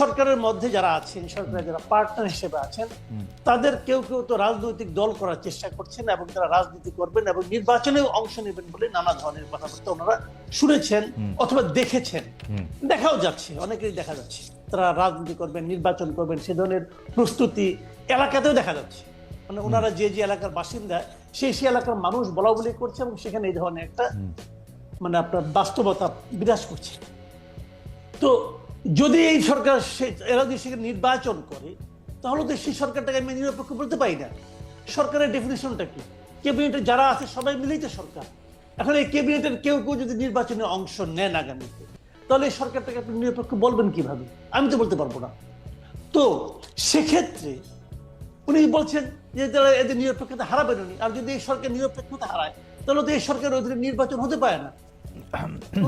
সরকারের মধ্যে যারা আছেন সরকারের যারা পার্টনার হিসেবে আছেন তাদের কেউ কেউ তো রাজনৈতিক দল করার চেষ্টা করছেন এবং তারা রাজনীতি করবেন এবং নির্বাচনেও অংশ নেবেন বলে নানা ধরনের কথাবার্তা ওনারা শুনেছেন অথবা দেখেছেন। দেখাও যাচ্ছে অনেকেরই দেখা যাচ্ছে। তারা রাজনীতি করবেন নির্বাচন করবেন সে ধরনের প্রস্তুতি এলাকাতেও দেখা যাচ্ছে। মানে ওনারা যে যে এলাকার বাসিন্দা সেই সেই এলাকার মানুষ বলা বলি করছে এবং সেখানে এই ধরনের একটা মানে আপনার বাস্তবতা বিরাজ করছে। তো যদি এই সরকার এরা যদি সেখানে নির্বাচন করে, তাহলে তো সেই সরকারটাকে আমি নিরপেক্ষ বলতে পারি না। সরকারের ডেফিনেশনটা কি? ক্যাবিনেটে যারা আছে, সবাই মিলেই তো সরকার। এখন এই ক্যাবিনেটের কেউ কেউ যদি নির্বাচনে অংশ নেন আগামীতে, তাহলে এই সরকারটাকে আপনি নিরপেক্ষ বলবেন কীভাবে? আমি তো বলতে পারব না। তো সেক্ষেত্রে উনি বলছেন যে তারা এদের নিরপেক্ষতা হারাবেন উনি আর যদি এই সরকার নিরপেক্ষতা হারায়, তাহলে তো এই সরকারের অধীনে নির্বাচন হতে পারে না।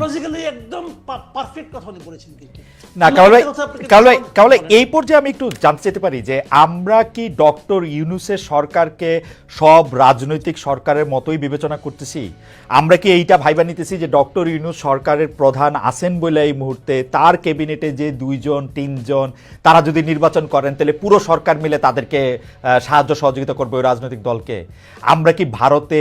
লজিক্যালি একদম পারফেক্ট কথা উনি বলেছেন কিন্তু। না। এই পর্যায়ে আমি একটু জানতে চাইতে পারি যে আমরা কি ডক্টর ইউনুসের সরকারকে সব রাজনৈতিক সরকারের মতোই বিবেচনা করতেছি? আমরা কি এইটা ভাইবা নিতেছি যে ডক্টর ইউনুস সরকারের প্রধান আছেন বলে এই মুহূর্তে তার ক্যাবিনেটে যে দুইজন তিনজন তারা যদি নির্বাচন করেন তাহলে পুরো সরকার মিলে তাদেরকে সাহায্য সহযোগিতা করবে ওই রাজনৈতিক দলকে। আমরা কি ভারতে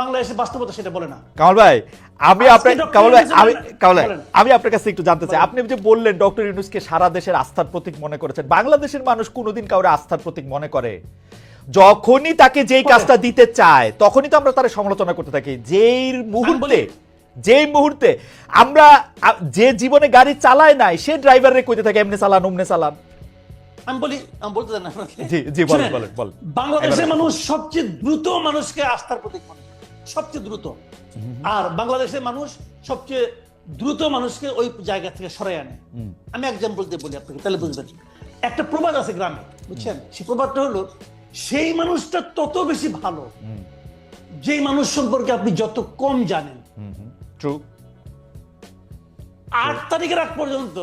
বাংলাদেশের বাস্তবতা সেটা বলে না। কামাল ভাই আমি আপনার কামাল ভাই আমি কামাল ভাই আমি আপনার কাছে একটু জানতে চাই। আপনি যে বললেন ডক্টর ইউনুসকে সারা দেশের আস্থার প্রতীক মনে করেছেন বাংলাদেশের মানুষ কোনোদিন কাউরে আস্থার প্রতীক মনে করে? যখনই তাকে যেই কাজটা দিতে চায় তখনই তো আমরা তার সমালোচনা করতে থাকি। যেই মুহূর্তে যেই মুহূর্তে আমরা যে জীবনে গাড়ি চালায় নাই সে ড্রাইভারে কইতে থাকে এমনি চালান উমনে চালান। আমি বলি আমি বলতে দেন জি, জি, বলেন, বলেন। বাংলাদেশের মানুষ সবচেয়ে দ্রুত মানুষকে আস্থার প্রতীক মনে। সবচেয়ে দ্রুত। আর বাংলাদেশের মানুষ সবচেয়ে দ্রুত মানুষকে ওই জায়গা থেকে সরাই আনে। আমি এক্সাম্পল দিয়ে বলি আপনাকে তাহলে বুঝবেন। একটা প্রবাদ আছে গ্রামে বুঝছেন? সেই প্রবাদটা হলো সেই মানুষটা তত বেশি ভালো যেই মানুষ সম্পর্কে আপনি যত কম জানেন। আট তারিখের আগ পর্যন্ত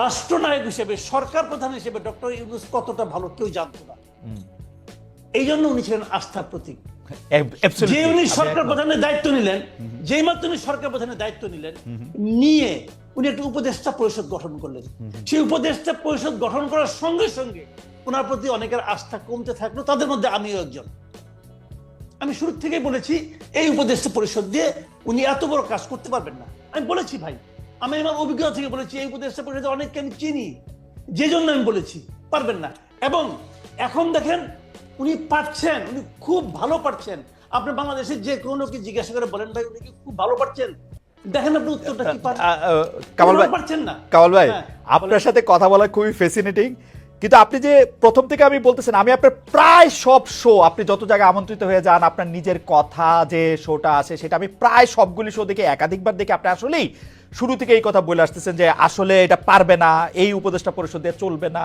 রাষ্ট্রনায়ক হিসেবে সরকার প্রধান হিসেবে ডক্টর ইউনুস কতটা ভালো কেউ জানতো না। এই জন্য উনি ছিলেন আস্থার প্রতীক। যে উনি সরকার প্রধানের দায়িত্ব নিলেন যেই মাত্র উনি সরকার প্রধানের দায়িত্ব নিলেন নিয়ে উনি একটা উপদেষ্টা পরিষদ গঠন করলেন। সেই উপদেষ্টা পরিষদ গঠন করার সঙ্গে সঙ্গে ওনার প্রতি অনেকের আস্থা কমতে থাকল তাদের মধ্যে আমিও একজন। আমি শুরু থেকেই বলেছি এই উপদেষ্টা পরিষদ দিয়ে উনি এত বড় কাজ করতে পারবেন না। আমি বলেছি ভাই আমি আমার অভিজ্ঞতা থেকে বলেছি এই উপদেষ্টা পরিষদে অনেককে আমি চিনি। যে জন্য আমি বলেছি পারবেন না। এবং এখন দেখেন উনি পারছেন উনি খুব ভালো পারছেন। আপনি বাংলাদেশের যে কোনো কি জিজ্ঞাসা করে বলেন ভাই উনি কি খুব ভালো পারছেন? দেখেন আপনি উত্তরটা কি কামাল ভাই পারছেন না। কামাল ভাই হ্যাঁ, আপনার সাথে কথা বলা খুবই ফ্যাসিনেটিং কিন্তু আপনি যে প্রথম থেকে আমি বলতেছেন আমি আপনার প্রায় সব শো আপনি যত জায়গায় আমন্ত্রিত হয়ে যান আপনার নিজের কথা যে শোটা আছে সেটা আমি প্রায় সবগুলি শো দেখে একাধিকবার দেখে আপনি আসলেই শুরু থেকে এই কথা বলে আসতেছেন যে আসলে এটা পারবে না এই উপদেষ্টা পরিষদ দিয়ে চলবে না।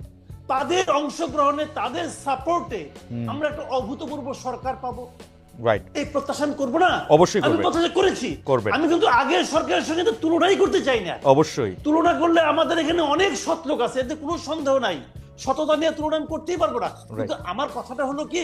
তাদের অংশগ্রহণে তাদের সাপোর্টে আমরা একটা অভূতপূর্ব সরকার পাবো। রাইট এই প্রত্যাশা আমি করব না? অবশ্যই আমি। প্রত্যাশা করেছি। আমি কিন্তু আগের সরকারের সঙ্গে তো তুলনাই করতে চাই না। অবশ্যই। তুলনা করলে আমাদের এখানে অনেক সৎ লোক আছে এতে কোনো সন্দেহ নাই। সততা নিয়ে তুলনা আমি করতেই পারব না। কিন্তু আমার কথাটা হলো কি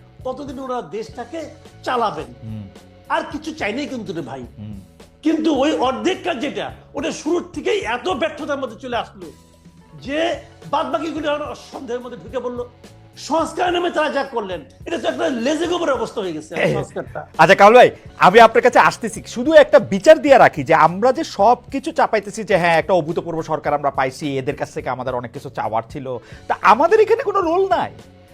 ততদিন ওনারা দেশটাকে চালাবেন। আর কিছু চাইনি কিন্তু রে ভাই। কিন্তু ওই অর্ধেক কাজ যেটা ওটা শুরুর থেকেই এত ব্যর্থতার মধ্যে চলে আসলো যে বাদ বাকিগুলি সন্দেহের মধ্যে ঢুকে পড়ল। সংস্কার নামে তারা যা করলেন এটা তো একটা লেজে গোবরের অবস্থা হয়ে গেছে সংস্কারটা। আচ্ছা কামাল ভাই আমি আপনার কাছে আসতেছি। শুধু একটা বিচার দিয়ে রাখি যে আমরা যে সব কিছু চাপাইতেছি যে হ্যাঁ একটা অভূতপূর্ব সরকার আমরা পাইছি এদের কাছ থেকে আমাদের অনেক কিছু চাওয়ার ছিল তা আমাদের এখানে কোনো রোল নাই।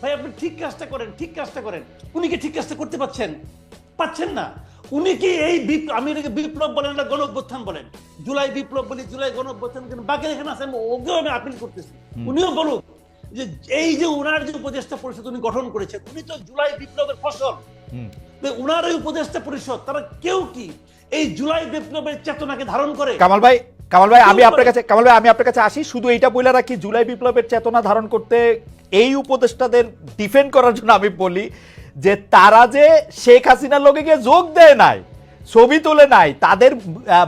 ভাই আপনি ঠিক কাজটা করেন ঠিক কাজটা করেন। উনি কি ঠিক কাজটা করতে পারছেন? পাচ্ছেন না। উনি কি এই বিপ্লব আমি এটাকে বিপ্লব বলেন না গণ অভ্যুত্থান বলেন? জুলাই বিপ্লব বলি জুলাই গণ অভ্যুত্থান কিন্তু বাকি এখানে আছে আমি ওকেও আমি আপিল করতেছি। উনিও বলুক যে এই যে উনার যে উপদেষ্টা পরিষদ উনি গঠন করেছেন উনি তো জুলাই বিপ্লবের ফসল। উনার এই উপদেষ্টা পরিষদ তারা কেউ কি এই জুলাই বিপ্লবের চেতনাকে ধারণ করে? কামাল ভাই কামাল ভাই আমি আপনার কাছে কামাল ভাই আমি আপনার কাছে আসি। শুধু এইটা বলে রাখি জুলাই বিপ্লবের চেতনা ধারণ করতে এই উপদেষ্টাদের ডিফেন্ড করার জন্য আমি বলি যে তারা যে শেখ হাসিনার লোকে গিয়ে যোগ দেয় নাই, ছবি তোলে নাই, তাদের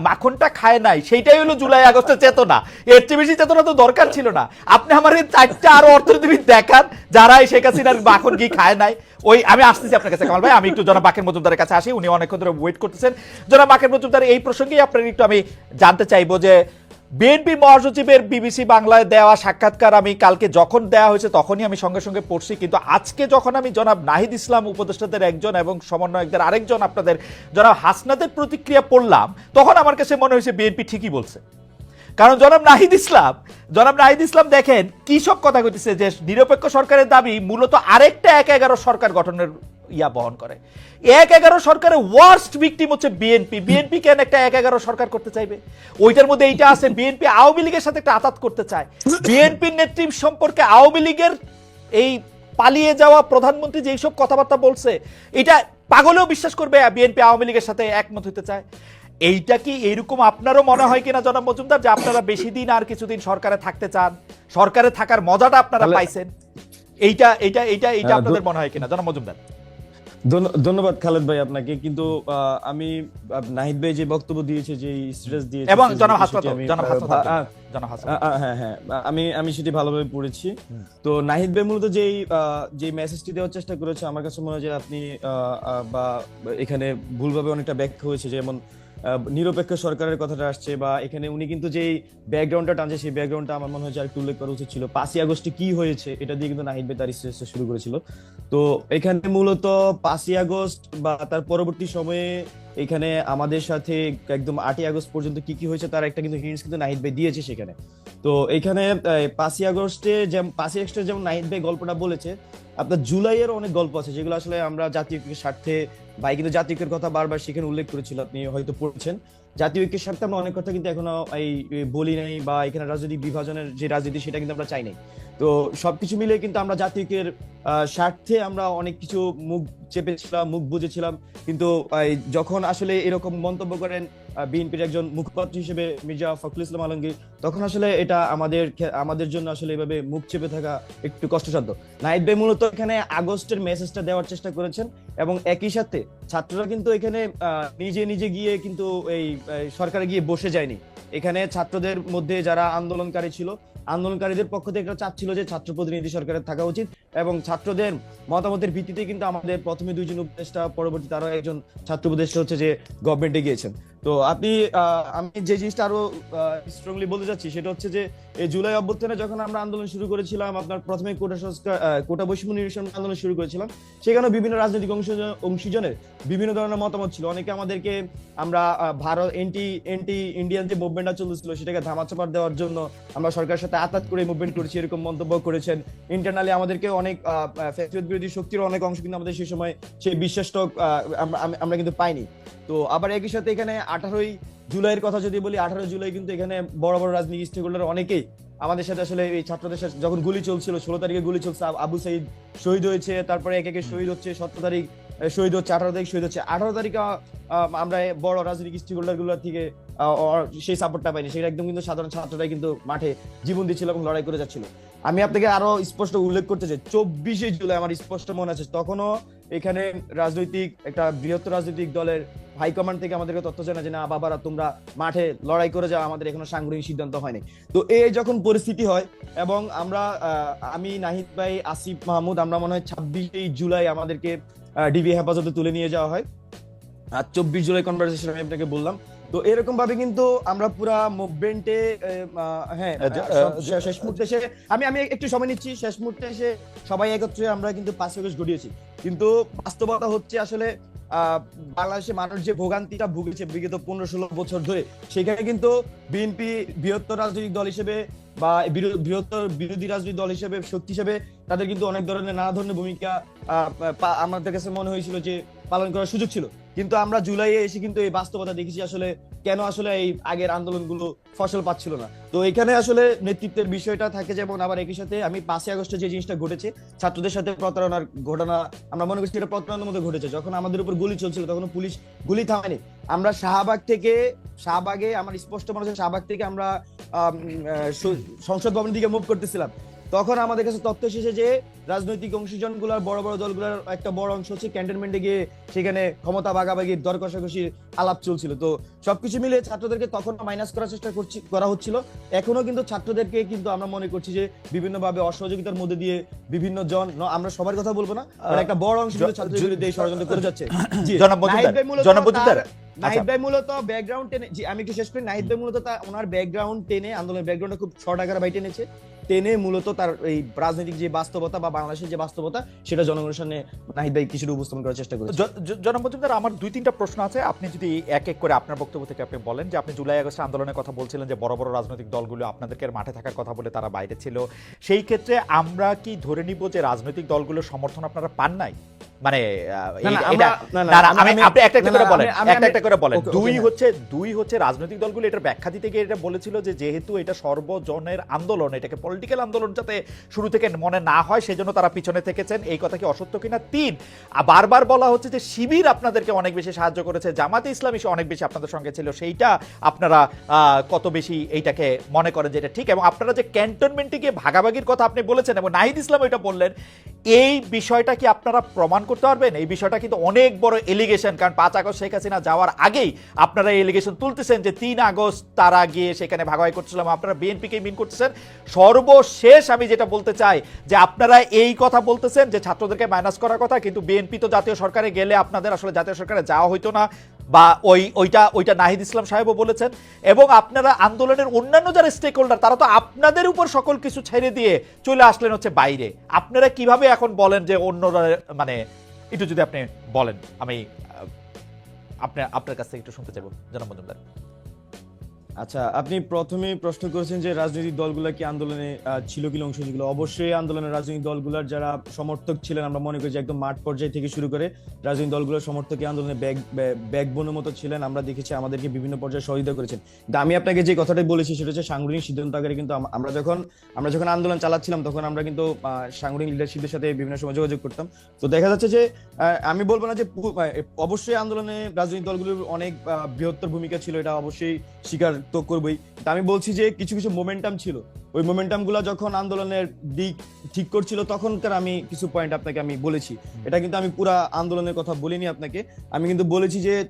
মাখনটা খায় নাই, সেইটাই হলো জুলাই আগস্টের চেতনা। এর চেয়ে বেশি চেতনা তো দরকার ছিল না। আপনি আমার এই চারটা আরও অর্থনীতিবিদ দেখান, যারা এই শেখ হাসিনার মাখন কি খায় নাই। ওই, আমি আসতেছি আপনার কাছে, কামাল ভাই। আমি একটু জনাব বাকের মজুমদারের কাছে আসি, উনি অনেকক্ষণ ধরে ওয়েট করতেছেন। জনাব বাকের মজুমদার, এই প্রসঙ্গেই আপনার একটু আমি জানতে চাইব যে বিএনপি মহাসচিবের বিবিসি বাংলায় দেওয়া সাক্ষাৎকার আমি কালকে যখন দেওয়া হয়েছে তখনই আমি সঙ্গে সঙ্গে পড়ছি। কিন্তু আজকে যখন আমি জনাব নাহিদ ইসলাম উপদেষ্টাদের একজন এবং সমন্বয়কদের আরেকজন আপনাদের জনাব হাসনাদের প্রতিক্রিয়া পড়লাম, তখন আমার কাছে মনে হয়েছে বিএনপি ঠিকই বলছে। কারণ জনাব নাহিদ ইসলাম, জনাব নাহিদ ইসলাম দেখেন কি সব কথা কইতেছে যে নিরপেক্ষ সরকারের দাবি মূলত আরেকটা এক এগারো সরকার গঠনের ইয়া বহন করে। এক এগারো সরকারের ওয়ার্স্ট ভিকটিম হচ্ছে বিএনপি বিএনপি কেন একটা এক এগারো সরকার করতে চাইবে? ওইটার মধ্যে এইটা আছে বিএনপি আওয়ামী লীগের সাথে একটা আতাত করতে চায়। বিএনপির নেতৃত্ব সম্পর্কে আওয়ামী লীগের এই পালিয়ে যাওয়া প্রধানমন্ত্রী যেই সব কথাবার্তা বলছে এটা পাগলেও বিশ্বাস করবে বিএনপি আওয়ামী লীগের সাথে একমত হতে চায়। এইটা কি এরকম আপনারও মনে হয় কিনা জনাব মজুমদার যে আপনারা বেশি দিন আর কিছুদিন সরকারে থাকতে চান? সরকারে থাকার মজাটা আপনারা পাইছেন। এইটা এইটা এইটা এইটা হ্যাঁ, আপনাদের মনে হয় কিনা? জনাব মজুমদার। ধন্যবাদ খালেদ ভাই আপনাকে। কিন্তু আমি নাহিদ ভাই যে বক্তব্য দিয়েছে যে স্ট্রেস দিয়েছে এবং জনাব হ্যাঁ হ্যাঁ আমি আমি সেটি ভালোভাবে পড়েছি। তো নাহিদ ভাই মূলত যেই যে মেসেজটি দেওয়ার চেষ্টা করেছে আমার কাছে মনে হয় যে আপনি বা এখানে ভুলভাবে অনেকটা ব্যাখ্যা হয়েছে যেমন নিরপেক্ষ সরকারের কথাটা আসছে বা এখানে উনি কিন্তু যে ব্যাকগ্রাউন্ডটা টানছে, সেই ব্যাকগ্রাউন্ডটা আমার মনে হয় যে একটু উল্লেখ করা উচিত ছিল। পাঁচই আগস্টে কি হয়েছে এটা দিয়ে কিন্তু নাহিদ ভাই তার শুরু করেছিল। তো এখানে মূলত পাঁচই আগস্ট বা তার পরবর্তী সময়ে এখানে আমাদের সাথে একদম আটই আগস্ট পর্যন্ত কি কি হয়েছে তার একটা কিন্তু হিন্টস কিন্তু নাহিদ ভাই দিয়েছে সেখানে। তো এখানে পাঁচই আগস্টে যেমন পাঁচই আগস্টে যেমন নাহিদ ভাই গল্পটা বলেছে, আপনার জুলাইয়ের অনেক গল্প আছে, যেগুলো আসলে আমরা জাতীয় স্বার্থে ভাই কিন্তু জাতীয় কথা বারবার সেখানে উল্লেখ করেছিল, আপনি হয়তো পড়ছেন। জাতীয় ঐক্যের স্বার্থে আমরা অনেক কথা কিন্তু এখনও এই বলি নাই বা এখানে রাজনৈতিক বিভাজনের যে রাজনীতি সেটা কিন্তু আমরা চাই নাই। তো সবকিছু মিলে কিন্তু আমরা জাতীয় ঐক্যের স্বার্থে আমরা অনেক কিছু মুখ চেপেছিলাম, মুখ বুঝেছিলাম কিন্তু যখন আসলে এরকম মন্তব্য করেন বিএনপির একজন মুখপাত্র হিসেবে মির্জা ফখরুল ইসলাম আলমগীর, তখন আসলে এটা আমাদের আমাদের জন্য আসলে এভাবে মুখ চেপে থাকা একটু কষ্টসাধ্য। নাইট ভাই মূলত এখানে আগস্টের মেসেজটা দেওয়ার চেষ্টা করেছেন এবং একই সাথে ছাত্ররা কিন্তু এখানে নিজে নিজে গিয়ে কিন্তু এই সরকারে গিয়ে বসে যায়নি। এখানে ছাত্রদের মধ্যে যারা আন্দোলনকারী ছিল আন্দোলনকারীদের পক্ষ থেকে চাপ ছিল যে ছাত্র প্রতিনিধি সরকারের থাকা উচিত এবং ছাত্রদের মতামতের ভিত্তিতে কিন্তু আমাদের প্রথমে দুইজন উপদেষ্টা পরবর্তী তারও একজন ছাত্র উপদেষ্টা হচ্ছে যে গভর্নমেন্টে গিয়েছেন। তো আপনি আমি যে জিনিসটা আরও স্ট্রংলি বলতে চাচ্ছি সেটা হচ্ছে যে এই জুলাই অভ্যুত্থানে যখন আমরা আন্দোলন শুরু করেছিলাম, আপনার প্রথমে কোটা সংস্কার কোটা বৈষম্য নিরসন আন্দোলন শুরু করেছিলাম সেখানে বিভিন্ন রাজনৈতিক অংশ- অংশীজনের বিভিন্ন ধরনের মতামত ছিল। অনেকে আমাদেরকে আমরা ভারত এন্টি এন্টি ইন্ডিয়ান যে মুভমেন্টটা চলছিল সেটাকে ধামাচাপা দেওয়ার জন্য আমরা সরকারের সাথে আতাত করে মুভমেন্ট করেছি, এরকম মন্তব্য করেছেন। ইন্টারনালি আমাদেরকে অনেক ফ্যাসিলিটি বিরোধী শক্তির অনেক অংশ কিন্তু আমাদের সেই সময় সেই বিশ্বাসটা আমরা কিন্তু পাইনি। তো আবার একই সাথে এখানে আঠারোই জুলাইয়ের কথা যদি বলি, আঠারো জুলাই কিন্তু এখানে বড় বড় রাজনীতি স্টেক হোল্ডার অনেকেই আমাদের সাথে আসলে এই ছাত্রদের সাথে যখন গুলি চলছিল, ষোলো তারিখে গুলি চলছে, আবু সাইদ শহীদ হয়েছে, তারপরে এক একে শহীদ হচ্ছে সতেরো তারিখ শহীদ হচ্ছে, আঠারো তারিখ শহীদ হচ্ছে। আঠারো তারিখে আমরা বড় রাজনৈতিক স্টেক হোল্ডারগুলোর থেকে সেই সাপোর্টটা পাইনি। সেটা একদম কিন্তু সাধারণ ছাত্ররাই কিন্তু মাঠে জীবন দিচ্ছিল এবং লড়াই করে যাচ্ছিল। আমি আপনাকে আরও স্পষ্ট উল্লেখ করতে চাই। চব্বিশে জুলাই আমার স্পষ্ট মনে আছে, তখনও এখানে রাজনৈতিক, একটা বৃহত্তর রাজনৈতিক দলের হাইকমান্ড থেকে আমাদেরকে তথ্য জানা যে, না, বাবারা, তোমরা মাঠে লড়াই করে যাও, আমাদের এখনও সাংগঠনিক সিদ্ধান্ত হয়নি। তো এই যখন পরিস্থিতি হয় এবং আমরা আমি, নাহিদ ভাই, আসিফ মাহমুদ, আমরা মনে হয় ছাব্বিশে জুলাই আমাদেরকে ডিবি হেফাজতে তুলে নিয়ে যাওয়া হয়। আর চব্বিশ জুলাই কনভারসেশন আমি আপনাকে বললাম তো এরকম ভাবে কিন্তু আমরা পুরা মুভমেন্টে হ্যাঁ আহ, শেষ- মুহূর্তে এসে আমি আমি একটু সময় নিচ্ছি শেষ মুহূর্তে এসে সবাই একত্রে আমরা কিন্তু পাঁচ আগস্ট ঘটিয়েছি কিন্তু বাস্তবতা হচ্ছে আসলে আহ, বাংলাদেশের মানুষ যে ভোগান্তিটা ভুগেছে বিগত পনেরো ষোলো বছর ধরে সেখানে কিন্তু বিএনপি বৃহত্তর রাজনৈতিক দল হিসেবে বা বৃহত্তর বিরোধী রাজনৈতিক দল হিসেবে শক্তি হিসেবে তাদের কিন্তু অনেক ধরনের নানা ধরনের ভূমিকা আহ, আমাদের কাছে মনে হয়েছিল যে পালন করার সুযোগ ছিল। কিন্তু আমরা জুলাইয়ে এসে কিন্তু এই বাস্তবতা দেখেছি আসলে কেন আসলে এই আগের আন্দোলনগুলো ফসল পাচ্ছিল না। তো এখানে আসলে নেতৃত্বের বিষয়টা থাকে যেমন আবার একই সাথে আমি পাঁচই আগস্টে যে জিনিসটা ঘটেছে, ছাত্রদের সাথে প্রতারণার ঘটনা, আমরা মনে করছি এটা প্রতারণার মধ্যে ঘটেছে। যখন আমাদের উপর গুলি চলছিল তখন পুলিশ গুলি থামায়নি আমরা শাহবাগ থেকে, শাহবাগে আমার স্পষ্ট মনে হচ্ছে শাহবাগ থেকে আমরা সংসদ ভবনের দিকে মুভ করতেছিলাম। তখন আমাদের কাছে তথ্য এসেছে যে রাজনৈতিক অংশীজনগুলার বড় বড় দলগুলোর একটা বড় অংশ হচ্ছে ক্যান্টনমেন্টে গিয়ে সেখানে ক্ষমতা ভাগাভাগির দর কষাকষির আলাপ চলছিল। তো সবকিছু মিলে ছাত্রদেরকে তখন মাইনাস করার চেষ্টা করছি করা হচ্ছিল। এখনও কিন্তু ছাত্রদেরকে কিন্তু আমরা মনে করছি যে বিভিন্ন ভাবে অসহযোগিতার মধ্যে দিয়ে বিভিন্ন জন আমরা সবার কথা বলব না একটা বড় অংশ কিন্তু ছাত্রদের বিরুদ্ধে এই ষড়যন্ত্র করে যাচ্ছে। জনাব নাহিদ ভাই মূলত নাহিদ আচ্ছা। ভাই ব্যাকগ্রাউন্ড টেনে জি আমি একটু শেষ করি। নাহিদ ভাই মূলত ওনার ব্যাকগ্রাউন্ড টেনে আন্দোলনের ব্যাকগ্রাউন্ডে খুব শর্ট আকারে বাই টেনেছে টেনে মূলত তার এই রাজনৈতিক যে বাস্তবতা বা বাংলাদেশের যে বাস্তবতা, সেটা জনগণের সামনে নাহিদ ভাই কিছুটা উপস্থাপন করার চেষ্টা করেছে। জনাব মজুমদার আমার দুই, তিনটা প্রশ্ন আছে। আপনি যদি এক এক করে আপনার বক্তব্য থেকে আপনি বলেন যে আপনি জুলাই আগস্ট আন্দোলনের কথা বলছিলেন যে বড় বড় রাজনৈতিক দলগুলো আপনাদেরকে মাঠে থাকার কথা বলে তারা বাইরে ছিল। সেই ক্ষেত্রে আমরা কি ধরে নিব যে রাজনৈতিক দলগুলোর সমর্থন আপনারা পান নাই? মানে আপনি একটা একটা করে বলেন একটা একটা করে বলেন দুই। হচ্ছে দুই হচ্ছে রাজনৈতিক দলগুলো এটার ব্যাখ্যা দিতে গিয়ে এটা বলেছিল যে যেহেতু এটা সর্বজনের আন্দোলন এটাকে পলিটিক্যাল আন্দোলন যাতে শুরু থেকে মনে না হয় সেজন্য তারা পিছনে থেকেছেন এই কথা কি অসত্য কিনা তিন বারবার বলা হচ্ছে যে শিবির আপনাদেরকে অনেক বেশি সাহায্য করেছে জামাতে ইসলামী অনেক বেশি আপনাদের সঙ্গে ছিল সেইটা আপনারা আহ, কত বেশি এইটাকে মনে করেন যে এটা ঠিক এবং আপনারা যে ক্যান্টনমেন্টে গিয়ে ভাগাভাগির কথা আপনি বলেছেন এবং নাহিদ ইসলাম এটা বললেন এই বিষয়টা কি আপনারা প্রমাণ করতে পারবেন। এই বিষয়টা কিন্তু অনেক বড় এলিগেশন কারণ পাঁচ আগস্ট শেখ হাসিনা যাওয়ার আগেই আপনারা এই এলিগেশন তুলতেছেন যে তিন আগস্ট তারা গিয়ে সেখানে ভাগাভাগি করছিলাম আপনারা বিএনপিকে মিন করতেছেন। সর্বশেষ আমি যেটা বলতে চাই যে আপনারা এই কথা বলতেছেন যে ছাত্রদেরকে মাইনাস করার কথা, কিন্তু বিএনপি তো জাতীয় সরকারে গেলে আপনাদের আসলে জাতীয় সরকারে যাওয়া হইতো না, বা ওই, ওইটা ওইটা নাহিদ ইসলাম সাহেবও বলেছেন। এবং আপনারা আন্দোলনের অন্যান্য যারা স্টেক হোল্ডার তারা তো আপনাদের উপর সকল কিছু ছেড়ে দিয়ে চলে আসলেন হচ্ছে বাইরে। আপনারা কীভাবে এখন বলেন যে অন্যরা মানে একটু যদি আপনি বলেন আমি আপনার আপনার কাছ থেকে একটু শুনতে চাইব জনাব মজুমদার। আচ্ছা আপনি প্রথমেই প্রশ্ন করেছেন যে রাজনৈতিক দলগুলো কি আন্দোলনে ছিল কি অংশ নিয়েছিল অবশ্যই আন্দোলনের রাজনৈতিক দলগুলোর যারা সমর্থক ছিলেন, আমরা মনে করি যে একদম মাঠ পর্যায় থেকে শুরু করে রাজনৈতিক দলগুলোর সমর্থক আন্দোলনে ব্যাগ ব্যাকবোনের মতো ছিলেন। আমরা দেখেছি আমাদেরকে বিভিন্ন পর্যায়ে সহযোগিতা করেছেন। কিন্তু আমি আপনাকে যে কথাটাই বলেছি সেটা হচ্ছে সাংগঠনিক সিদ্ধান্ত আকারে কিন্তু আমরা যখন আমরা যখন আন্দোলন চালাচ্ছিলাম তখন আমরা কিন্তু সাংগঠনিক লিডারশিপের সাথে বিভিন্ন সময় যোগাযোগ করতাম। তো দেখা যাচ্ছে যে আমি বলব না যে অবশ্যই আন্দোলনে রাজনৈতিক দলগুলোর অনেক বৃহত্তর ভূমিকা ছিল, এটা অবশ্যই স্বীকার তো করবোই। তা আমি বলছি যে কিছু কিছু মোমেন্টাম ছিল। ওই মোমেন্টামগুলো যখন আন্দোলনের দিক ঠিক করছিল তখনকার আমি কিছু পয়েন্ট আপনাকে আমি বলেছি। এটা কিন্তু আমি পুরা আন্দোলনের কথা বলিনি আপনাকে। আমি কিন্তু বলেছি যে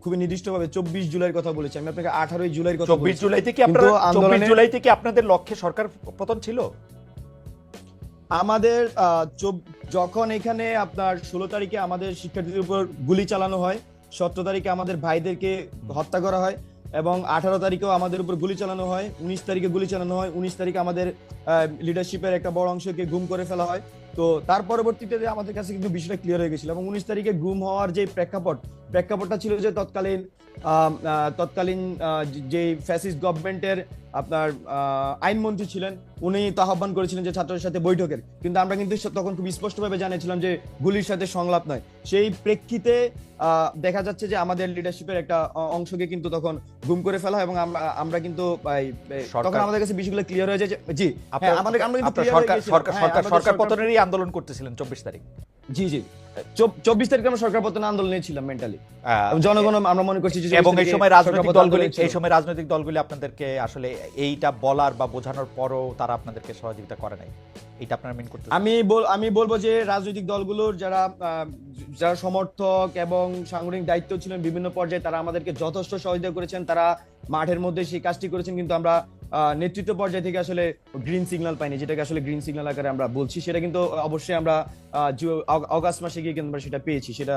খুবই নির্দিষ্টভাবে চব্বিশ জুলাইয়ের কথা বলেছি। আমি আপনাকে আঠারোই জুলাইয়ের কথা চব্বিশ জুলাই থেকে আপনারা চব্বিশ জুলাই থেকে আপনাদের লক্ষ্যে সরকার পতন ছিল? আমাদের আহ, যখন এখানে আপনার ষোলো তারিখে আমাদের শিক্ষার্থীদের উপর গুলি চালানো হয় সতেরো তারিখে আমাদের ভাইদেরকে হত্যা করা হয় এবং আঠারো তারিখেও আমাদের উপর গুলি চালানো হয়, উনিশ তারিখে গুলি চালানো হয়, উনিশ তারিখে আমাদের লিডারশিপের একটা বড় অংশকে গুম করে ফেলা হয়। তো তার পরবর্তীতে আমাদের কাছে কিন্তু বিষয়টা ক্লিয়ার হয়ে গেছিল এবং উনিশ তারিখে গুম হওয়ার যে প্রেক্ষাপট প্রেক্ষাপটটা ছিল যে তৎকালীন তৎকালীন যে ফ্যাসিস্ট গভর্নমেন্টের আপনার আইনমন্ত্রী ছিলেন উনি তো আহ্বান করেছিলেন যে ছাত্রদের সাথে বৈঠকের। কিন্তু আমরা কিন্তু তখন খুব স্পষ্টভাবে জানিয়েছিলাম যে গুলির সাথে সংলাপ নয়। সেই প্রেক্ষিতে আহ, দেখা যাচ্ছে যে আমাদের লিডারশিপের একটা অংশকে কিন্তু তখন গুম করে ফেলা হয় এবং আমরা কিন্তু তখন আমাদের কাছে বিষয়গুলো ক্লিয়ার হয়ে যায় জি হ্যাঁ, আমাদের আমরা কিন্তু হয়ে সরকার সরকার পতনেরই আন্দোলন করতেছিলেন চব্বিশ তারিখ। জি জি। চব্বিশ তারিখে আমরা সরকার পতন আন্দোলনে ছিলাম মেন্টালি জনগণ আমরা মনে করছি এবং এই সময় রাজনৈতিক দলগুলি এই সময় রাজনৈতিক দলগুলি আপনাদেরকে আসলে এইটা বলার বা বোঝানোর পরও তারা আপনাদেরকে সহযোগিতা করে নাই। এটা আপনারা মেন করতে আমি বল আমি বলব যে রাজনৈতিক দলগুলোর যারা যারা সমর্থক এবং সাংগঠনিক দায়িত্ব ছিলেন বিভিন্ন পর্যায়ে তারা আমাদেরকে যথেষ্ট সহযোগিতা করেছেন। তারা মাঠের মধ্যে সেই কাজটি করেছেন কিন্তু আমরা নেতৃত্ব পর্যায় থেকে আসলে গ্রিন সিগনাল পাইনি, যেটাকে আসলে গ্রিন সিগনাল আকারে আমরা বলছি, সেটা কিন্তু অবশ্যই আমরা অগাস্ট মাসে গিয়ে কিন্তু আমরা সেটা পেয়েছি, সেটা